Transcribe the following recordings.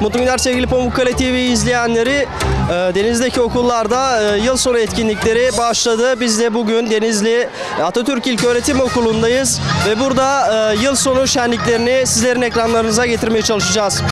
Mutlu günler sevgili Pamukkale TV izleyenleri. Ee, Denizli'deki okullarda e, yıl sonu etkinlikleri başladı. Biz de bugün Denizli Atatürk İlköğretim Okulu'ndayız. Ve burada e, yıl sonu şenliklerini sizlerin ekranlarınıza getirmeye çalışacağız.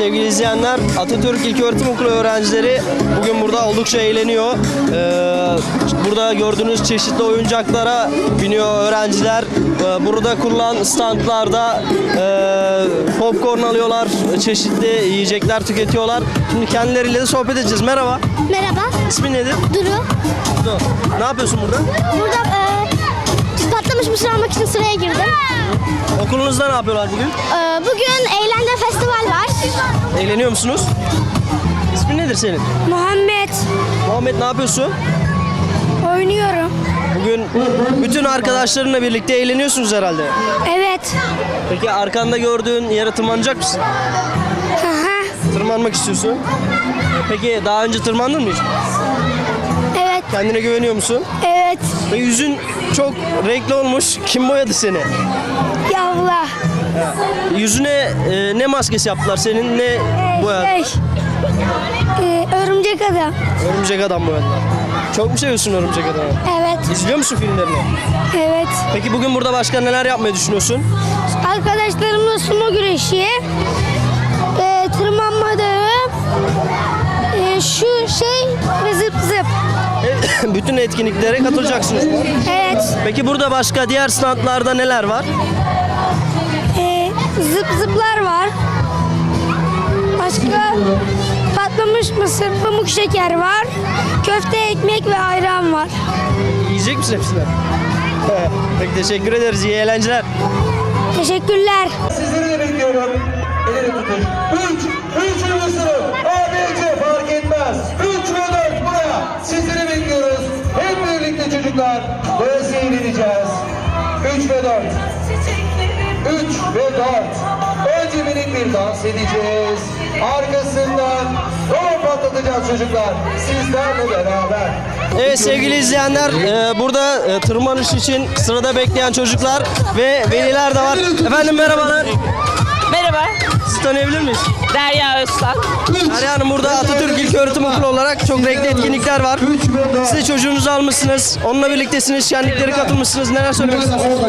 Sevgili izleyenler Atatürk İlköğretim Okulu öğrencileri bugün burada oldukça eğleniyor. Ee, burada gördüğünüz çeşitli oyuncaklara biniyor öğrenciler. Ee, burada kurulan standlarda e, popcorn alıyorlar, çeşitli yiyecekler tüketiyorlar. Şimdi kendileriyle de sohbet edeceğiz. Merhaba. Merhaba, İsmin nedir? Duru. Dur. Ne yapıyorsun burada? Burada e, patlamış mısır almak için sıraya girdim. Okulunuzda ne yapıyorlar bugün? E, bugün eğlence festival var. Eğleniyor musunuz? İsmin nedir senin? Muhammed. Muhammed ne yapıyorsun? Oynuyorum. Bugün bütün arkadaşlarınla birlikte eğleniyorsunuz herhalde. Evet. Peki arkanda gördüğün yere tırmanacak mısın? Tırmanmak istiyorsun. Peki daha önce tırmandın mı hiç? evet. Kendine güveniyor musun? Evet. Ve yüzün çok renkli olmuş. Kim boyadı seni? Yavla. Yüzüne e, ne maskesi yaptılar senin ne boyadı? Şey. E, örümcek adam. Örümcek adam boyadılar. Çok mu seviyorsun örümcek adamı? Evet. İzliyor musun filmlerini? Evet. Peki bugün burada başka neler yapmayı düşünüyorsun? Arkadaşlarımla sumo güreşi. E, tırmanma dağı. E, şu şey ve zıp zıp. Bütün etkinliklere katılacaksınız. Evet. Peki burada başka diğer standlarda neler var? Ee, zıp zıplar var. Başka patlamış mısır, pamuk şeker var. Köfte, ekmek ve ayran var. Yiyecek misin hepsini? Peki teşekkür ederiz. İyi eğlenceler. Teşekkürler. Sizleri de bekliyorum. Elini tutun. Üç, dört. Üç ve dört. Önce minik bir dans edeceğiz. Arkasından rol patlatacağız çocuklar. Sizlerle beraber. Evet sevgili izleyenler e, burada e, tırmanış için sırada bekleyen çocuklar ve veliler de var. Efendim merhabalar. Merhaba, Sizi tanıyabilir miyiz? Derya Öztan. Derya Hanım burada Atatürk İlköğretim Okulu olarak çok renkli etkinlikler var. Siz de çocuğunuzu almışsınız. Onunla birliktesiniz. Şenliklere katılmışsınız. Neler söylemek istiyorsunuz?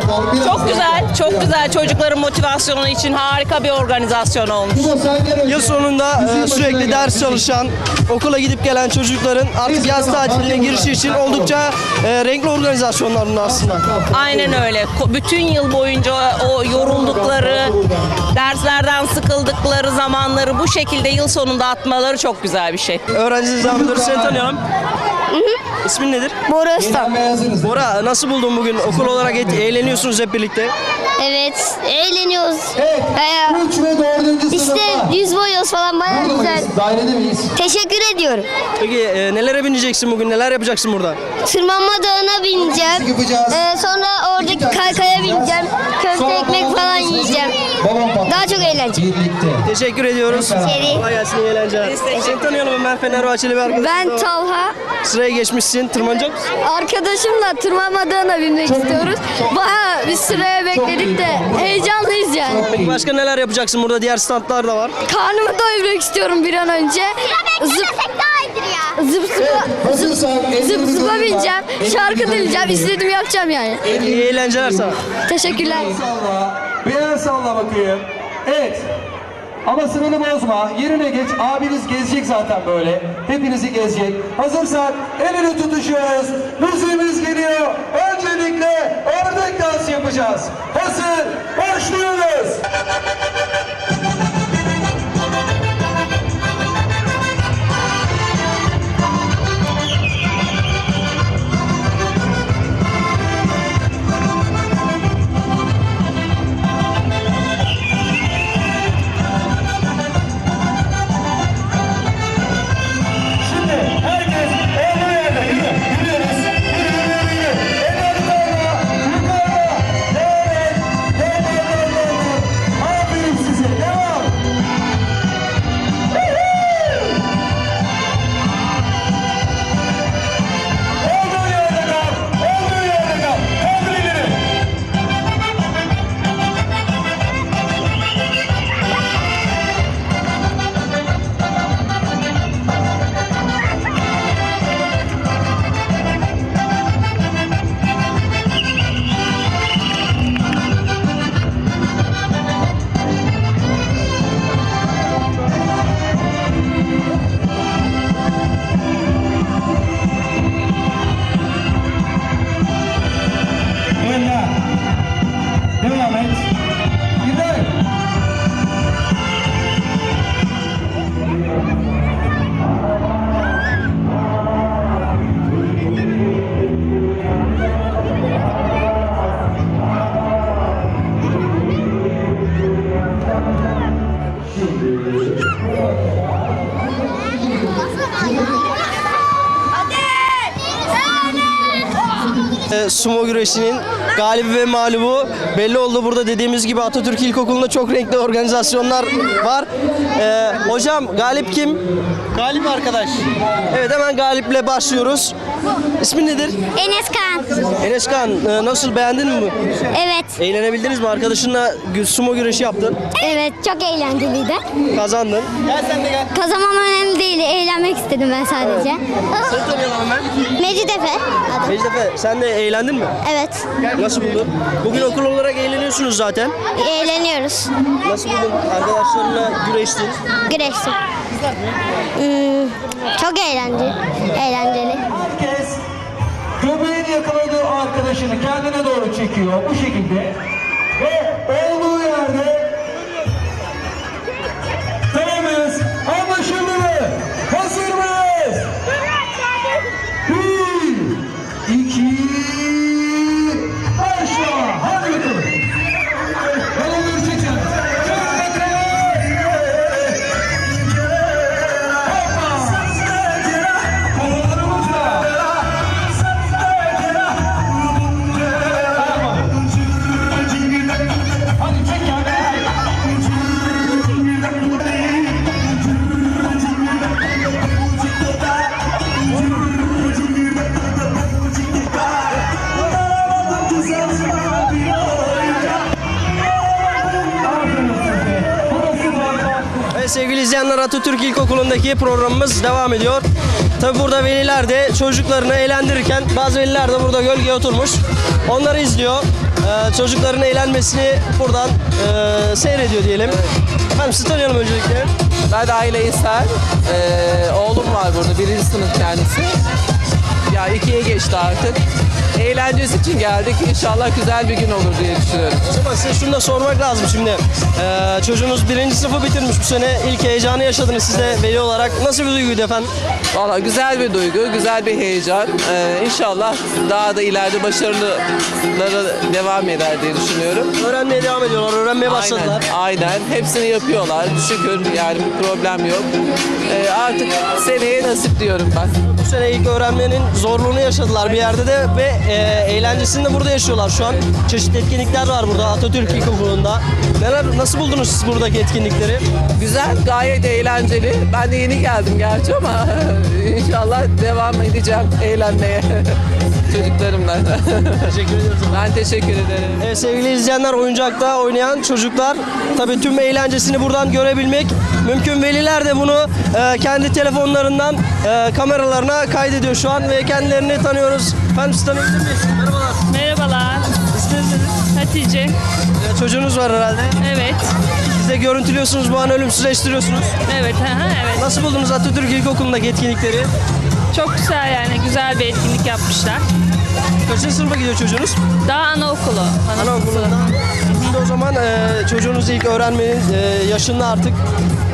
Çok güzel, çok güzel. Çocukların motivasyonu için harika bir organizasyon olmuş. Yıl sonunda e, sürekli ders çalışan, okula gidip gelen çocukların artık yaz tatiline girişi için oldukça e, renkli organizasyonlar bunlar aslında. Aynen öyle. Ko- Bütün yıl boyunca zamanları bu şekilde yıl sonunda atmaları çok güzel bir şey. Öğrenciniz Ahmet seni tanıyalım. İsmin nedir? Bora Usta. Bora nasıl buldun bugün? Okul olarak et- eğleniyorsunuz hep birlikte. Evet, eğleniyoruz. Evet. Ee, Üç ve dördüncü işte sınıfta. yüz boyuyoruz falan bayağı Burada güzel. mıyız? Dairede miyiz? Teşekkür ediyorum. Peki e, nelere bineceksin bugün? Neler yapacaksın burada? Tırmanma dağına bineceğim. Yapacağız. Ee, sonra oradaki kaykaya bineceğim. Köfte, ekmek falan. Daha çok eğlenceli. Birlikte. Teşekkür ediyoruz. Seri. Kolay gelsin iyi eğlenceler. Seni tanıyalım ben Fenerbahçeli bir arkadaşım. Ben Talha. Sıraya geçmişsin. Tırmanacak mısın? Arkadaşımla tırmanmadığına binmek istiyoruz. Bayağı bir sıraya bekledik de heyecanlıyız yani. Peki başka neler yapacaksın? Burada diğer standlar da var. Karnımı doyurmak istiyorum bir an önce. Zıp zıp zıpla, Hazırsan zıp zıpla bineceğim. Şarkı dinleyeceğim. İstediğimi yapacağım yani. İyi eğlenceler sana. Teşekkürler. Bir el salla bakayım. Evet. Ama sınırını bozma. Yerine geç. Abiniz gezecek zaten böyle. Hepinizi gezecek. Hazırsak el ele tutuşuyoruz. Müziğimiz geliyor. Öncelikle ördek dansı yapacağız. Hazır. Başlıyoruz. Sumo güreşinin galibi ve mağlubu belli oldu. Burada dediğimiz gibi Atatürk İlkokulu'nda çok renkli organizasyonlar var. E, hocam galip kim? Galip arkadaş. Evet hemen galiple başlıyoruz. İsmin nedir? Enes Kan. Enes Kan e, nasıl beğendin mi? Evet. Eğlenebildiniz mi? Arkadaşınla sumo güreşi yaptın. Evet çok eğlenceliydi. Kazandın. Gel sen de gel. Kazanmam önemli değil. Eğlenmek istedim ben sadece. Seni tanıyalım hemen. Mecidefe adı. Mecdefe sen de eğlendin mi? Evet. Nasıl buldun? Bugün okul olarak eğleniyorsunuz zaten. Eğleniyoruz. Nasıl buldun? Arkadaşlarınla güreştin. Güreştim. Hmm, çok eğlenceli. Eğlenceli. Herkes göbeğini yakaladığı arkadaşını kendine doğru çekiyor bu şekilde. Ve Atatürk İlkokulu'ndaki programımız devam ediyor. Tabi burada veliler de çocuklarını eğlendirirken bazı veliler de burada gölgeye oturmuş. Onları izliyor. Ee, çocukların eğlenmesini buradan e, seyrediyor diyelim. Efendim sizi tanıyalım öncelikle. Ben de Aile İnsan. Ee, oğlum var burada. Birinci sınıf kendisi. Ya ikiye geçti artık. Eğlencesi için geldik. İnşallah güzel bir gün olur diye düşünüyorum. Zaman size şunu da sormak lazım şimdi. Ee, çocuğunuz birinci sınıfı bitirmiş bu sene. İlk heyecanı yaşadınız siz de veli olarak. Nasıl bir duyguydu efendim? Valla güzel bir duygu, güzel bir heyecan. Ee, inşallah daha da ileride başarılara devam eder diye düşünüyorum. Öğrenmeye devam ediyorlar, öğrenmeye başladılar. Aynen, aynen. Hepsini yapıyorlar. Şükür yani bir problem yok. Ee, artık seneye nasip diyorum ben. Bu sene ilk öğrenmenin zorluğunu yaşadılar bir yerde de ve e, eğlencesini de burada yaşıyorlar şu an. Çeşitli etkinlikler var burada Atatürk İlkokulu'nda. Neler, nasıl buldunuz siz buradaki etkinlikleri? Güzel, gayet eğlenceli. Ben de yeni geldim gerçi ama inşallah devam edeceğim eğlenmeye çocuklarımla. Teşekkür ediyoruz. ben teşekkür ederim. Evet, sevgili izleyenler oyuncakta oynayan çocuklar tabii tüm eğlencesini buradan görebilmek mümkün. Veliler de bunu e, kendi telefonlarından e, kameralarına kaydediyor şu an ve kendilerini tanıyoruz. Efendim sizi tanıyabilir miyiz? Merhabalar. Merhabalar. İsminiz nedir? Hatice. E, çocuğunuz var herhalde. Evet. Siz de görüntülüyorsunuz bu an ölümsüzleştiriyorsunuz. Evet. aha, evet. Nasıl buldunuz Atatürk İlkokulu'ndaki etkinlikleri? Çok güzel yani. Güzel bir etkinlik yapmışlar. Kaçıncı sınıfa gidiyor çocuğunuz? Daha anaokulu. Anaokulunda. Şimdi o zaman e, çocuğunuz ilk öğrenmenin e, yaşında artık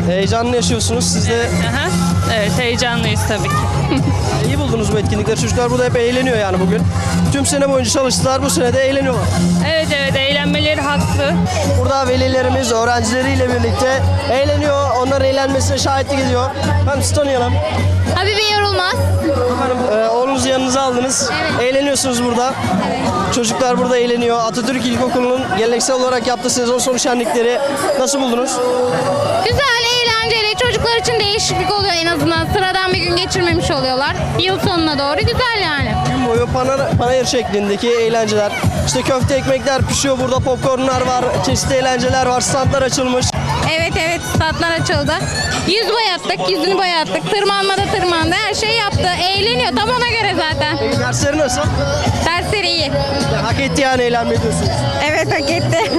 heyecanını yaşıyorsunuz. Siz de Aha. Evet heyecanlıyız tabii ki. iyi buldunuz bu etkinlikleri. Çocuklar burada hep eğleniyor yani bugün. Tüm sene boyunca çalıştılar. Bu sene de eğleniyorlar. Evet evet eğlenmeleri haklı. Burada velilerimiz öğrencileriyle birlikte eğleniyor. Onların eğlenmesine şahitlik ediyor. Ben sizi tanıyalım. Habibi yorulmaz. Efendim, e, oğlunuzu yanınıza aldınız. Eğleniyorsunuz burada. Çocuklar burada eğleniyor. Atatürk İlkokulu'nun geleneksel olarak yaptığı sezon sonu şenlikleri nasıl buldunuz? Güzel, eğlenceli. Çocuklar için değişiklik oluyor en azından. Sıradan bir gün geçirmemiş oluyorlar. Yıl sonuna doğru güzel yani. Gün boyu panayır, panayır şeklindeki eğlenceler. İşte köfte ekmekler pişiyor burada, popcornlar var, çeşitli eğlenceler var, standlar açılmış. Evet evet statlar açıldı. Yüz boyattık, yüzünü boyattık. Tırmanmada tırmandı, her şey yaptı. Eğleniyor tam ona göre zaten. Peki dersleri nasıl? Dersleri iyi. Hak etti yani eğlenmeyi diyorsunuz. Evet hak etti.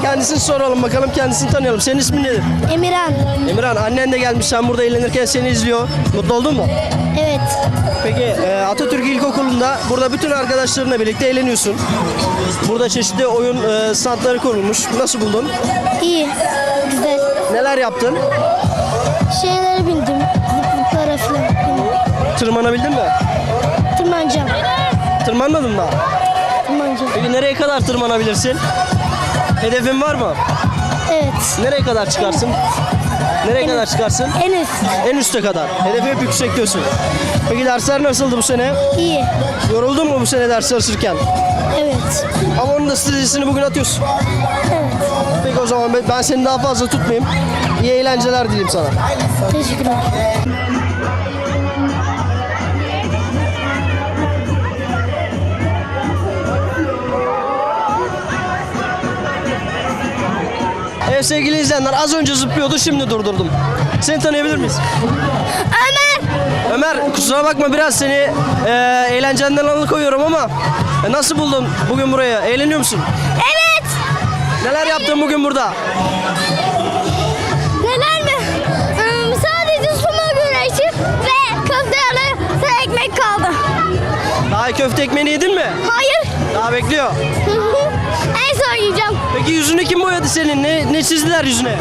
De kendisini soralım bakalım, kendisini tanıyalım. Senin ismin nedir? Emirhan. Emirhan, annen de gelmiş, sen burada eğlenirken seni izliyor. Mutlu oldun mu? Evet. Peki e, Atatürk İlkokulu'nda burada bütün arkadaşlarınla birlikte eğleniyorsun. Burada çeşitli oyun e, standları kurulmuş. Nasıl buldun? İyi. Güzel. Neler yaptın? Şeylere bindim. Zıplıklara falan. Tırmanabildin mi? Tırmanacağım. Tırmanmadın mı? Tırmanacağım. Peki nereye kadar tırmanabilirsin? Hedefin var mı? Evet. Nereye kadar çıkarsın? Nereye kadar çıkarsın? En üst. En üste kadar. Hedefi hep yüksek diyorsun. Peki dersler nasıldı bu sene? İyi. Yoruldun mu bu sene ders çalışırken? Evet. Ama onun da stresini bugün atıyorsun. Evet. Peki o zaman ben- ben seni daha fazla tutmayayım. İyi eğlenceler dileyim sana. Teşekkürler. Evet sevgili izleyenler az önce zıplıyordu şimdi durdurdum. Seni tanıyabilir miyiz? Ömer. Ömer kusura bakma biraz seni e, eğlencenden alıkoyuyorum ama e, nasıl buldun bugün burayı? Eğleniyor musun? Evet. Neler yaptın bugün burada? Neler mi? Hmm, sadece sumo güreşi ve köfteyle ve ekmek kaldı. Daha köfte ekmeğini yedin mi? Hayır. Daha bekliyor. En son yiyeceğim. Peki yüzünü kim boyadı senin? Ne, ne çizdiler yüzüne?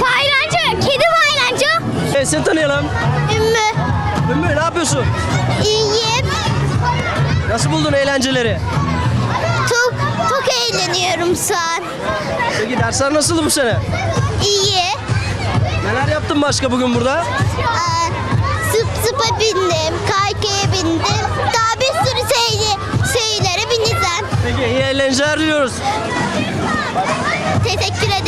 Paylancı. Kedi paylancı. Evet seni tanıyalım. Ümmü. Ümmü ne yapıyorsun? İyiyim. Nasıl buldun eğlenceleri? Çok, çok eğleniyorum şu an. Peki dersler nasıldı bu sene? İyi. Neler yaptın başka bugün burada? Ee, Zıp zıpa bindim, kaykaya bindim. Daha iyi eğlenceler diliyoruz. Teşekkür ederim.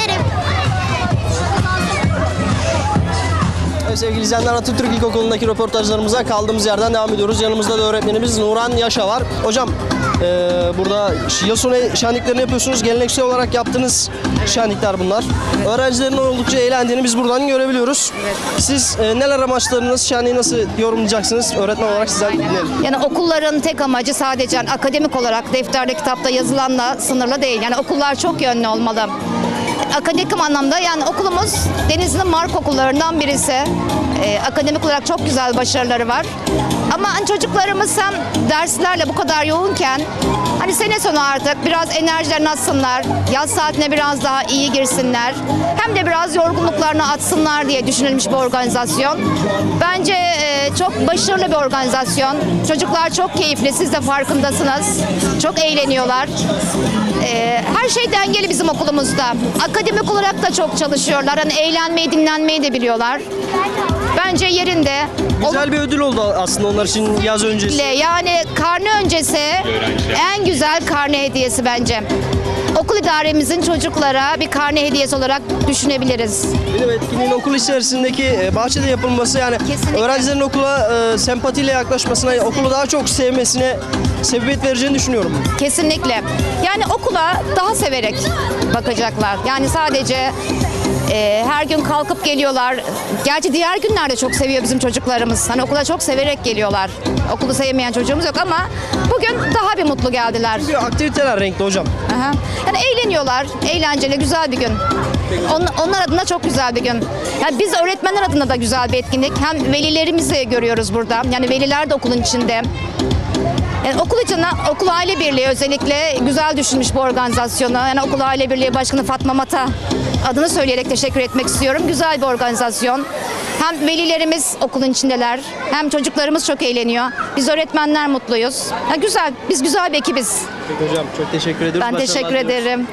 Evet sevgili izleyenler Atatürk İlkokulu'ndaki röportajlarımıza kaldığımız yerden devam ediyoruz. Yanımızda da öğretmenimiz Nuran Yaşa var. Hocam eee, burada yıl sonu şenliklerini yapıyorsunuz. Geleneksel olarak yaptığınız şenlikler bunlar. Öğrencilerin oldukça eğlendiğini biz buradan görebiliyoruz. Siz eee, neler amaçlarınız, şenliği nasıl yorumlayacaksınız? Öğretmen olarak sizden dinleyelim. Yani okulların tek amacı sadece yani akademik olarak defterde kitapta yazılanla sınırlı değil. Yani okullar çok yönlü olmalı. Akademik anlamda yani okulumuz Denizli Mark okullarından birisi. Ee, akademik olarak çok güzel başarıları var. Ama hani çocuklarımız hem derslerle bu kadar yoğunken hani sene sonu artık biraz enerjilerini atsınlar, yaz saatine biraz daha iyi girsinler. Hem de biraz yorgunluklarını atsınlar diye düşünülmüş bir organizasyon. Bence e, çok başarılı bir organizasyon. Çocuklar çok keyifli, siz de farkındasınız. Çok eğleniyorlar. E, her şey dengeli bizim okulumuzda. Akademik olarak da çok çalışıyorlar. Hani eğlenmeyi, dinlenmeyi de biliyorlar. Bence yerinde. Güzel bir ödül oldu aslında onlar için yaz öncesi. Yani karne öncesi en güzel karne hediyesi bence. Okul idaremizin çocuklara bir karne hediyesi olarak düşünebiliriz. Benim etkinliğin okul içerisindeki e, bahçede yapılması yani Kesinlikle. öğrencilerin okula e, sempatiyle yaklaşmasına, okulu daha çok sevmesine sebebiyet vereceğini düşünüyorum. Kesinlikle. Yani okula daha severek bakacaklar. Yani sadece e, her gün kalkıp geliyorlar. Gerçi diğer günlerde çok seviyor bizim çocuklarımız. Hani okula çok severek geliyorlar. Okulu sevmeyen çocuğumuz yok ama bugün daha bir mutlu geldiler. Çünkü aktiviteler renkli hocam. Aha. Yani eğleniyorlar. Eğlenceli, güzel bir gün. On, onlar adına çok güzel bir gün. Yani biz öğretmenler adına da güzel bir etkinlik. Hem velilerimizi görüyoruz burada. Yani veliler de okulun içinde. Yani okul için okul aile birliği özellikle güzel düşünmüş bu organizasyonu. Yani okul aile birliği başkanı Fatma Mata adını söyleyerek teşekkür etmek istiyorum. Güzel bir organizasyon. Hem velilerimiz okulun içindeler, hem çocuklarımız çok eğleniyor. Biz öğretmenler mutluyuz. Ya güzel, biz güzel bir ekibiz. Peki hocam çok teşekkür ediyoruz. Ben teşekkür ederim.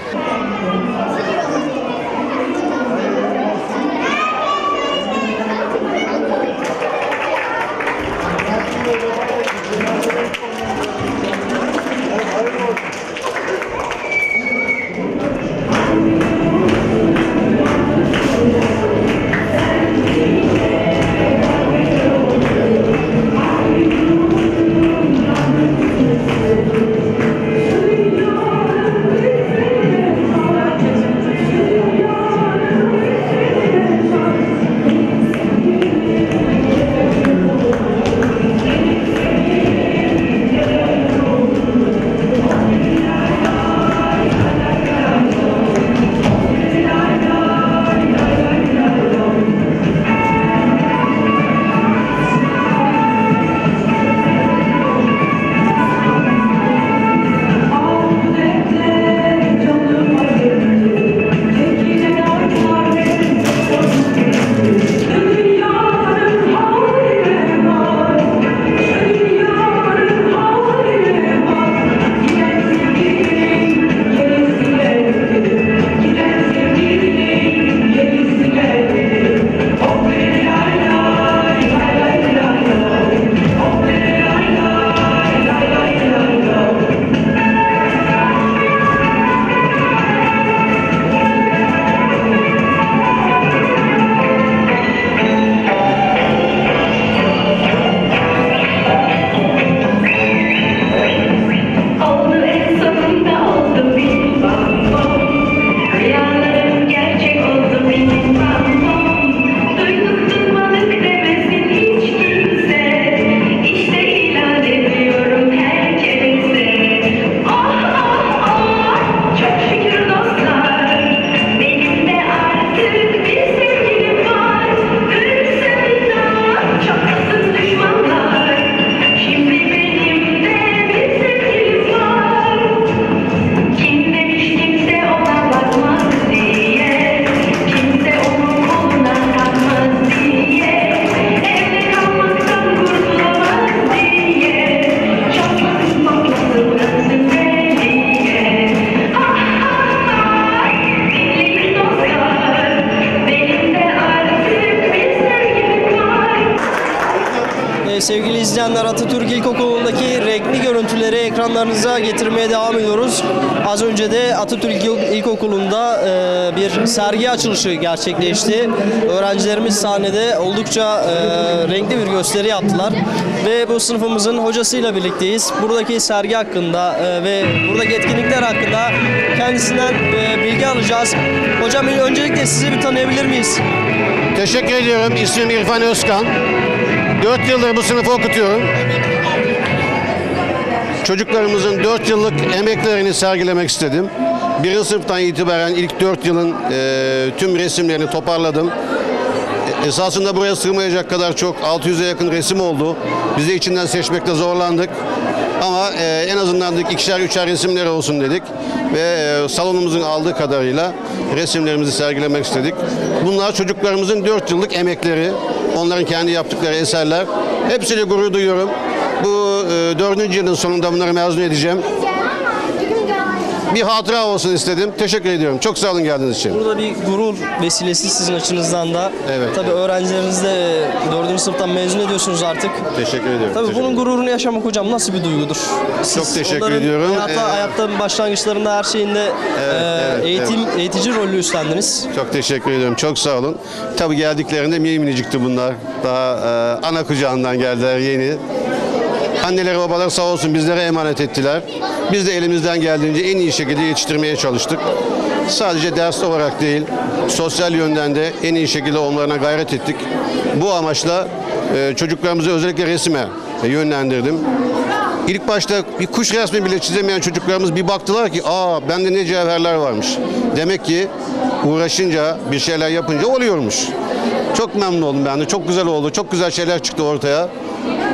İzleyenler Atatürk İlkokulu'ndaki renkli görüntüleri ekranlarınıza getirmeye devam ediyoruz. Az önce de Atatürk İlk- İlkokulu'nda e, bir sergi açılışı gerçekleşti. Öğrencilerimiz sahnede oldukça e, renkli bir gösteri yaptılar. Ve bu sınıfımızın hocasıyla birlikteyiz. Buradaki sergi hakkında e, ve buradaki etkinlikler hakkında kendisinden bilgi alacağız. Hocam öncelikle sizi bir tanıyabilir miyiz? Teşekkür ediyorum. İsmim İrfan Özkan. 4 yıldır bu sınıfı okutuyorum. Çocuklarımızın 4 yıllık emeklerini sergilemek istedim. Birinci sınıftan itibaren ilk 4 yılın e, tüm resimlerini toparladım. E, Esasında buraya sığmayacak kadar çok 600'e yakın resim oldu. Biz de içinden seçmekte zorlandık. Ama e, en azından dedik ikişer üçer resimleri olsun dedik. Ve e, salonumuzun aldığı kadarıyla resimlerimizi sergilemek istedik. Bunlar çocuklarımızın 4 yıllık emekleri. Onların kendi yaptıkları eserler. Hepsiyle gurur duyuyorum. Bu e, dördüncü yılın sonunda bunları mezun edeceğim. Bir hatıra olsun istedim. Teşekkür ediyorum. Çok sağ olun geldiğiniz için. Burada bir gurur vesilesi sizin açınızdan da. Evet. Tabii öğrencileriniz de 4. sınıftan mezun ediyorsunuz artık. Teşekkür ediyorum. Tabii Teşekkür bunun gururunu yaşamak hocam nasıl bir duygudur? Siz teşekkür onların ediyorum. Hayata, Ee, hayatların başlangıçlarında her şeyinde e, evet, eğitim eğitici rolü üstlendiniz. Çok teşekkür ediyorum. Çok sağ olun. Tabii geldiklerinde mini minicikti bunlar. Daha e, ana kucağından geldiler yeni. Anneleri babalar sağ olsun bizlere emanet ettiler. Biz de elimizden geldiğince en iyi şekilde yetiştirmeye çalıştık. Sadece ders olarak değil, sosyal yönden de en iyi şekilde onlarına gayret ettik. Bu amaçla e, çocuklarımızı özellikle resime yönlendirdim. İlk başta bir kuş resmi bile çizemeyen çocuklarımız bir baktılar ki aa bende ne cevherler varmış. Demek ki uğraşınca bir şeyler yapınca oluyormuş. Çok memnun oldum ben de. Çok güzel oldu. Çok güzel şeyler çıktı ortaya.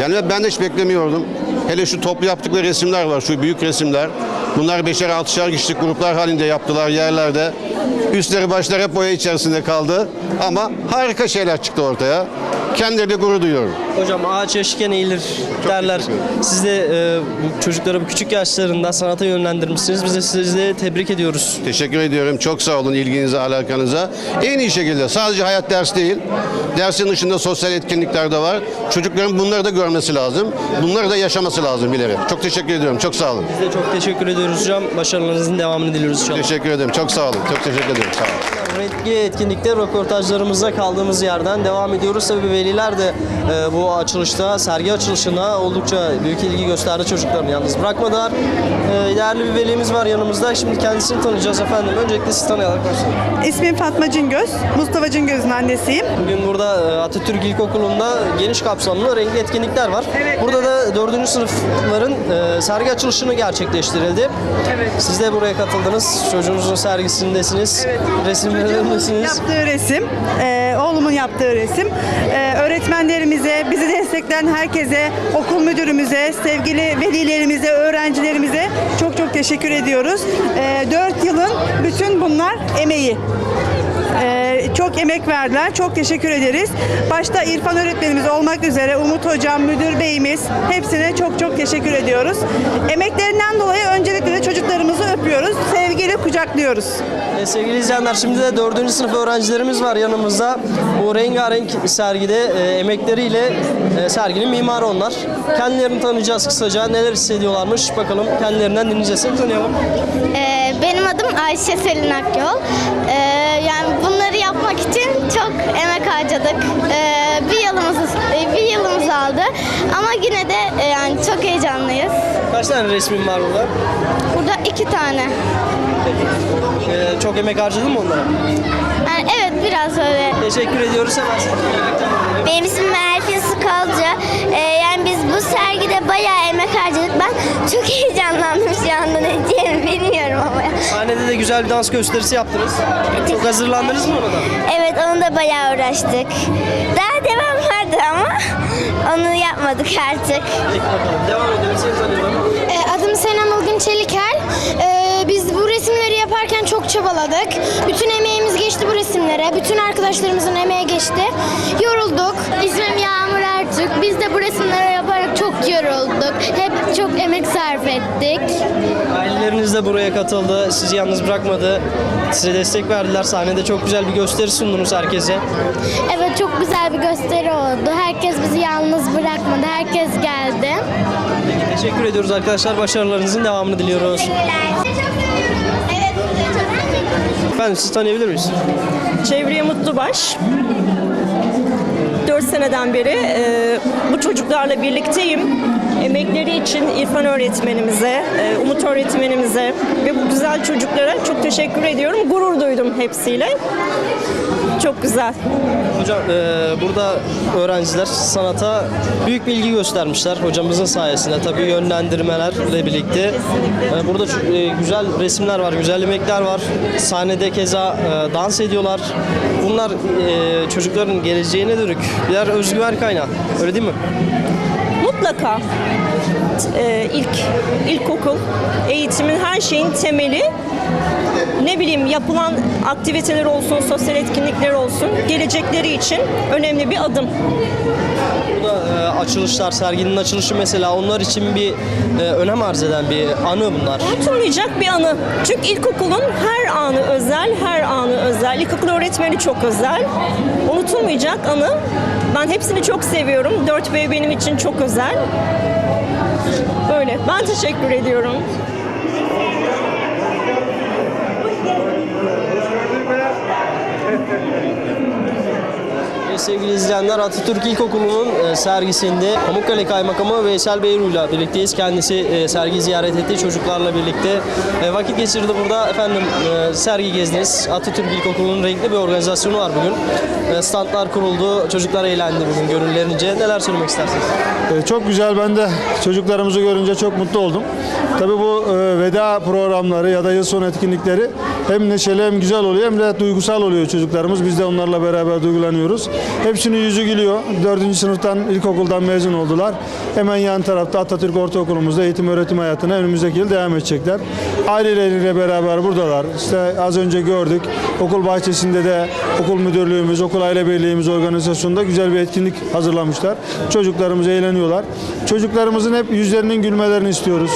Yani ben de hiç beklemiyordum. Hele şu toplu yaptıkları resimler var. Şu büyük resimler. Bunlar beşer altışar kişilik gruplar halinde yaptılar yerlerde. Üstleri başları hep boya içerisinde kaldı. Ama harika şeyler çıktı ortaya. Kendileri gurur duyuyorum. Hocam ağaç yaşken eğilir derler. Siz de e, bu çocukları bu küçük yaşlarında sanata yönlendirmişsiniz. Biz de sizi de tebrik ediyoruz. Teşekkür ediyorum. Çok sağ olun ilginize, alakanıza. En iyi şekilde sadece hayat ders değil. Dersin dışında sosyal etkinlikler de var. Çocukların bunları da görmesi lazım. Bunları da yaşaması lazım ileri. Çok teşekkür ediyorum. Çok sağ olun. Biz de çok teşekkür ediyoruz hocam. Başarılarınızın devamını diliyoruz inşallah. Teşekkür ederim. Çok sağ olun. Çok teşekkür ederim. Sağ olun. Renkli etkinlikte röportajlarımıza kaldığımız yerden devam ediyoruz. Tabii veliler de e, bu açılışta, sergi açılışına oldukça büyük ilgi gösterdi çocuklarını yalnız bırakmadılar. E, değerli bir velimiz var yanımızda. Şimdi kendisini tanıyacağız efendim. Öncelikle sizi tanıyalım. İsmim Fatma Cingöz. Mustafa Cingöz'ün annesiyim. Bugün burada e, Atatürk İlkokulu'nda geniş kapsamlı renkli etkinlikler var. Evet. Burada da 4. sınıfların e, sergi açılışını gerçekleştirildi. Evet. Siz de buraya katıldınız. Çocuğunuzun sergisindesiniz. Evet. Resimlerindesiniz. Yaptığı resim, e, oğlumun yaptığı resim. E, öğretmenlerimize, bizi destekleyen herkese, okul müdürümüze, sevgili velilerimize, öğrencilerimize çok çok teşekkür ediyoruz. E, 4 yılın bütün bunlar emeği. E, çok emek verdiler. Çok teşekkür ederiz. Başta İrfan öğretmenimiz olmak üzere Umut hocam, müdür beyimiz hepsine çok çok teşekkür ediyoruz. Emeklerinden dolayı öncelikle de çocuklarımızı öpüyoruz. Sevgiyle kucaklıyoruz. E, sevgili izleyenler şimdi de 4. sınıf öğrencilerimiz var yanımızda. Bu rengarenk sergide e, emekleriyle e, serginin mimarı onlar. Kendilerini tanıyacağız kısaca. Neler hissediyorlarmış bakalım kendilerinden dinleyeceğiz. Seni tanıyalım. Ee, benim adım Ayşe Selin Akyol. Ee, yani bunları yapmak için çok emek harcadık. Ee, bir yılımız bir yılımız aldı. Ama yine de e, yani çok heyecanlıyız. Kaç tane resmin var burada? Burada iki tane. E, çok emek harcadın mı onlara? Yani evet biraz öyle. Teşekkür ediyoruz hemen. Benim ismim Erfin Sıkalcı. Ee, yani biz bu sergide bayağı emek harcadık. Ben çok heyecanlandım şu anda ne diyeyim bilmiyorum ama. Sahnede de güzel bir dans gösterisi yaptınız. Çok hazırlandınız mı ona da? Evet onu da bayağı uğraştık. Daha devam vardı ama onu yapmadık artık. Peki bakalım. Devam edelim. Seni tanıyalım. Adım Senem Ilgın Çeliker. Ee, biz bu resimleri yaparken çok çabaladık. Bütün emeğimiz geçti bu resimlere. Bütün arkadaşlarımızın emeği geçti. Yorulduk. İsmim Yağmur Ertürk. Biz de bu resimleri yaparak çok yorulduk. Hep çok emek sarf ettik. Aileleriniz de buraya katıldı. Sizi yalnız bırakmadı. Size destek verdiler. Sahnede çok güzel bir gösteri sundunuz herkese. Evet çok güzel bir gösteri oldu. Herkes bizi yalnız bırakmadı. Herkes geldi. Teşekkür ediyoruz arkadaşlar. Başarılarınızın devamını diliyoruz. Efendim sizi tanıyabilir miyiz? Çevriye Mutlubaş. 4 seneden beri e, bu çocuklarla birlikteyim. Emekleri için İrfan öğretmenimize, e, Umut öğretmenimize ve bu güzel çocuklara çok teşekkür ediyorum. Gurur duydum hepsiyle. Çok güzel. Hocam e, burada öğrenciler sanata büyük bir ilgi göstermişler hocamızın sayesinde. Tabii yönlendirmelerle birlikte. E, burada e, güzel resimler var, güzel yemekler var. Sahnede keza e, dans ediyorlar. Bunlar e, çocukların geleceğine dönük birer özgüven kaynağı. Öyle değil mi? Mutlaka e, ilk ilkokul eğitimin her şeyin temeli ne bileyim yapılan aktiviteler olsun, sosyal etkinlikler olsun gelecekleri için önemli bir adım. Burada e, açılışlar, serginin açılışı mesela onlar için bir e, önem arz eden bir anı bunlar. Unutulmayacak bir anı. Çünkü ilkokulun her anı özel, her anı özel. İlkokul öğretmeni çok özel. Unutulmayacak anı. Ben hepsini çok seviyorum. 4B benim için çok özel. Böyle. Ben teşekkür ediyorum. Sevgili izleyenler Atatürk İlkokulu'nun e, sergisinde Pamukkale Kaymakamı Veysel Beyru'yla birlikteyiz. Kendisi e, sergiyi ziyaret etti çocuklarla birlikte. E, vakit geçirdi burada. Efendim sergi gezdiniz. Atatürk İlkokulu'nun renkli bir organizasyonu var bugün. Standlar kuruldu. Çocuklar eğlendi bugün gönüllerince. Neler söylemek istersiniz? Çok güzel. Ben de çocuklarımızı görünce çok mutlu oldum. Tabii bu veda programları ya da yıl sonu etkinlikleri hem neşeli hem güzel oluyor hem de duygusal oluyor çocuklarımız. Biz de onlarla beraber duygulanıyoruz. Hepsinin yüzü gülüyor. Dördüncü sınıftan, ilkokuldan mezun oldular. Hemen yan tarafta Atatürk Ortaokulumuzda eğitim öğretim hayatına önümüzdeki yıl devam edecekler. Aileleriyle beraber buradalar. İşte az önce gördük. Okul bahçesinde de okul müdürlüğümüz, okul aile birliğimiz organizasyonunda güzel bir etkinlik hazırlamışlar. Çocuklarımız eğleniyorlar. Çocuklarımızın hep yüzlerinin gülmelerini istiyoruz.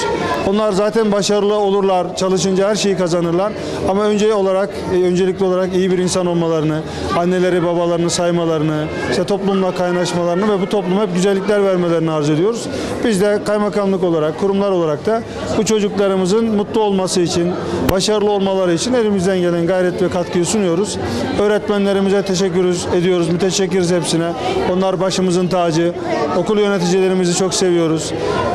Onlar zaten başarılı olurlar, çalışınca her şeyi kazanırlar. Ama önce olarak, e, öncelikli olarak iyi bir insan olmalarını, anneleri babalarını saymalarını, işte toplumla kaynaşmalarını ve bu topluma hep güzellikler vermelerini arz ediyoruz. Biz de kaymakamlık olarak, kurumlar olarak da bu çocuklarımızın mutlu olması için, başarılı olmaları için elimizden gelen gayret ve katkıyı sunuyoruz. Öğretmenlerimize teşekkür ediyoruz, müteşekkiriz hepsine. Onlar başımızın tacı. Okul yöneticilerimizi çok seviyoruz.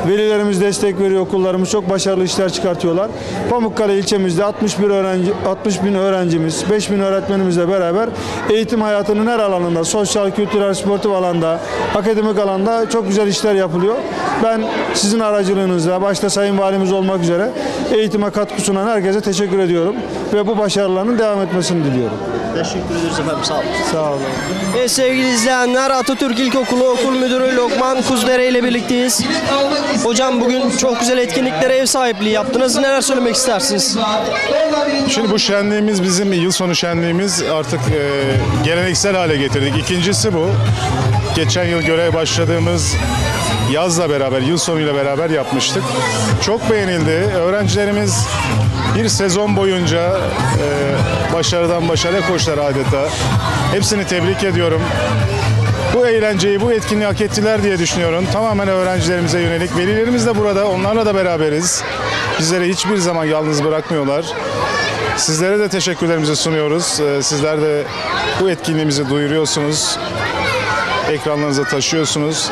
Velilerimiz destek veriyor, okullarımız çok başarılı işler çıkartıyorlar. Pamukkale ilçemizde 61 öğrenci, 60 bin öğrencimiz, 5 bin öğretmenimizle beraber eğitim hayatının her alanında, sosyal, kültürel, sportif alanda, akademik alanda çok güzel işler yapılıyor. Ben sizin aracılığınızla, başta Sayın Valimiz olmak üzere eğitime katkı sunan herkese teşekkür ediyorum ve bu başarılarının devam etmesini diliyorum. Teşekkür ederiz efendim. Sağ olun. Sağ olun. Evet sevgili izleyenler Atatürk İlkokulu Okul Müdürü Lokman Kuzdere ile birlikteyiz. Hocam bugün çok güzel etkinliklere ev sahipliği yaptınız. Neler söylemek istersiniz? Şimdi bu şenliğimiz bizim yıl sonu şenliğimiz artık e, geleneksel hale getirdik. İkincisi bu. Geçen yıl görev başladığımız yazla beraber, yıl sonuyla beraber yapmıştık. Çok beğenildi. Öğrencilerimiz bir sezon boyunca e, başarıdan başarıya koştular adeta. Hepsini tebrik ediyorum. Bu eğlenceyi, bu etkinliği hak ettiler diye düşünüyorum. Tamamen öğrencilerimize yönelik. Velilerimiz de burada, onlarla da beraberiz. Bizleri hiçbir zaman yalnız bırakmıyorlar. Sizlere de teşekkürlerimizi sunuyoruz. Ee, Sizler de bu etkinliğimizi duyuruyorsunuz. Ekranlarınıza taşıyorsunuz.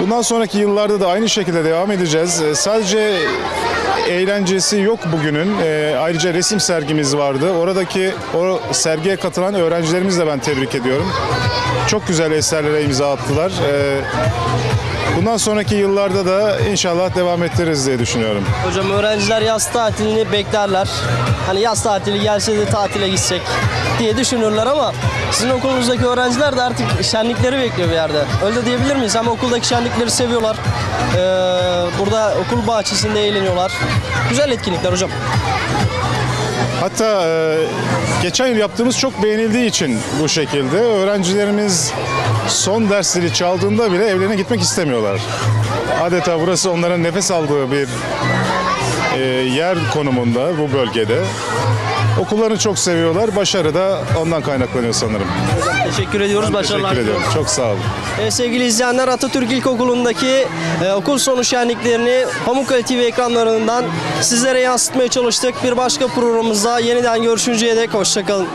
Bundan sonraki yıllarda da aynı şekilde devam edeceğiz. Ee, Sadece eğlencesi yok bugünün. Ee, ayrıca resim sergimiz vardı. Oradaki o sergiye katılan öğrencilerimizi de ben tebrik ediyorum. Çok güzel eserlere imza attılar. Ee, bundan sonraki yıllarda da inşallah devam ettiririz diye düşünüyorum. Hocam öğrenciler yaz tatilini beklerler. Hani yaz tatili gelse de tatile gitsek diye düşünürler ama sizin okulunuzdaki öğrenciler de artık şenlikleri bekliyor bir yerde. Öyle diyebilir miyiz? Ama okuldaki şenlikleri seviyorlar. Ee, burada okul bahçesinde eğleniyorlar. Güzel etkinlikler hocam. Hatta e, geçen yıl yaptığımız çok beğenildiği için bu şekilde öğrencilerimiz son dersleri çaldığında bile evlerine gitmek istemiyorlar. Adeta burası onların nefes aldığı bir e, yer konumunda bu bölgede. Okullarını çok seviyorlar. Başarı da ondan kaynaklanıyor sanırım. Teşekkür ediyoruz. Başarılar Teşekkür ediyorum. Çok sağ olun. Evet, sevgili izleyenler Atatürk İlkokulu'ndaki e, okul sonu şenliklerini Pamukkale TV ekranlarından sizlere yansıtmaya çalıştık. Bir başka programımızda yeniden görüşünceye dek hoşçakalın.